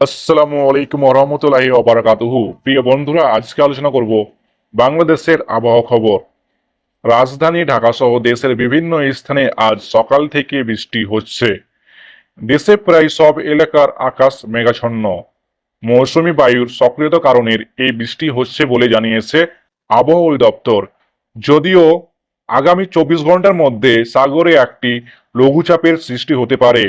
আসসালামু আলাইকুম রহমতুল্লাহি ওবারাকাতুহু প্রিয় বন্ধুরা, আজকে আলোচনা করব বাংলাদেশের আবহাওয়া খবর। রাজধানী ঢাকা সহ দেশের বিভিন্ন স্থানে আজ সকাল থেকে বৃষ্টি হচ্ছে। দেশে প্রায় সব এলাকার আকাশ মেঘাচ্ছন্ন। মৌসুমী বায়ুর সক্রিয়তা কারণের এই বৃষ্টি হচ্ছে বলে জানিয়েছে আবহাওয়া অধিদপ্তর। যদিও আগামী চব্বিশ ঘণ্টার মধ্যে সাগরে একটি লঘুচাপের সৃষ্টি হতে পারে।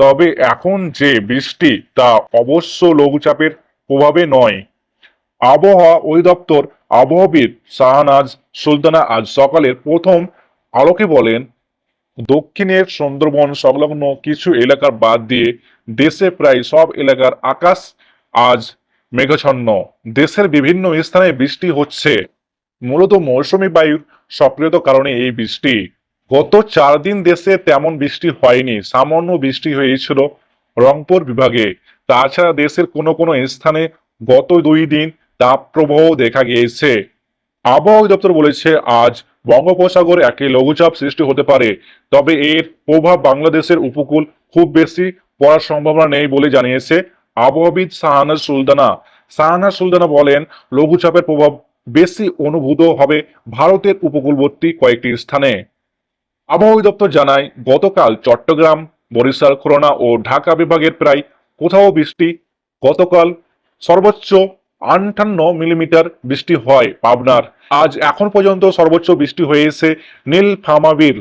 তবে এখন যে বৃষ্টি, তা অবশ্য লঘুচাপের প্রভাবে নয়। আবহাওয়া অধিদপ্তর আবহাওয়াবিদ শাহনাজ সুলতানা আজ সকালের প্রথম আলোকে বলেন, দক্ষিণের সুন্দরবন সংলগ্ন কিছু এলাকার বাদ দিয়ে দেশে প্রায় সব এলাকার আকাশ আজ মেঘাচ্ছন্ন। দেশের বিভিন্ন স্থানে বৃষ্টি হচ্ছে। মূলত মৌসুমী বায়ুর সক্রিয়তার কারণে এই বৃষ্টি। গত চার দিন দেশে তেমন বৃষ্টি হয়নি, সামান্য বৃষ্টি হয়েছিল রংপুর বিভাগে। তাছাড়া দেশের কোনো কোনো স্থানে গত দুই দিন তাপপ্রবাহ দেখা গিয়েছে। আবহাওয়া দপ্তর বলেছে, আজ বঙ্গোপসাগরে একটি লঘুচাপ সৃষ্টি হতে পারে, তবে এর প্রভাব বাংলাদেশের উপকূল খুব বেশি পড়ার সম্ভাবনা নেই বলে জানিয়েছে আবহাওয়াবিদ শাহানা সুলতানা। শাহানা সুলতানা বলেন, লঘুচাপের প্রভাব বেশি অনুভূত হবে ভারতের উপকূলবর্তী কয়েকটি স্থানে। আবহাওয়া দপ্তর জানায়, গতকাল চট্টগ্রাম, বরিশাল, খুলনা ও ঢাকা বিভাগের প্রায় কোথাও বৃষ্টি, গতকাল সর্বোচ্চ আটান্ন মিলিমিটার বৃষ্টি হয় পাবনার। আজ এখন পর্যন্ত সর্বোচ্চ বৃষ্টি হয়েছে নীলফামাবীর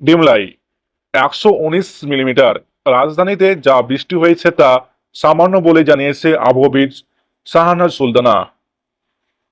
ডিমলাই, একশো উনিশ মিলিমিটার। রাজধানীতে যা বৃষ্টি হয়েছে তা সামান্য বলে জানিয়েছে আবহাওয়াবিদ শাহানাজ সুলতানা।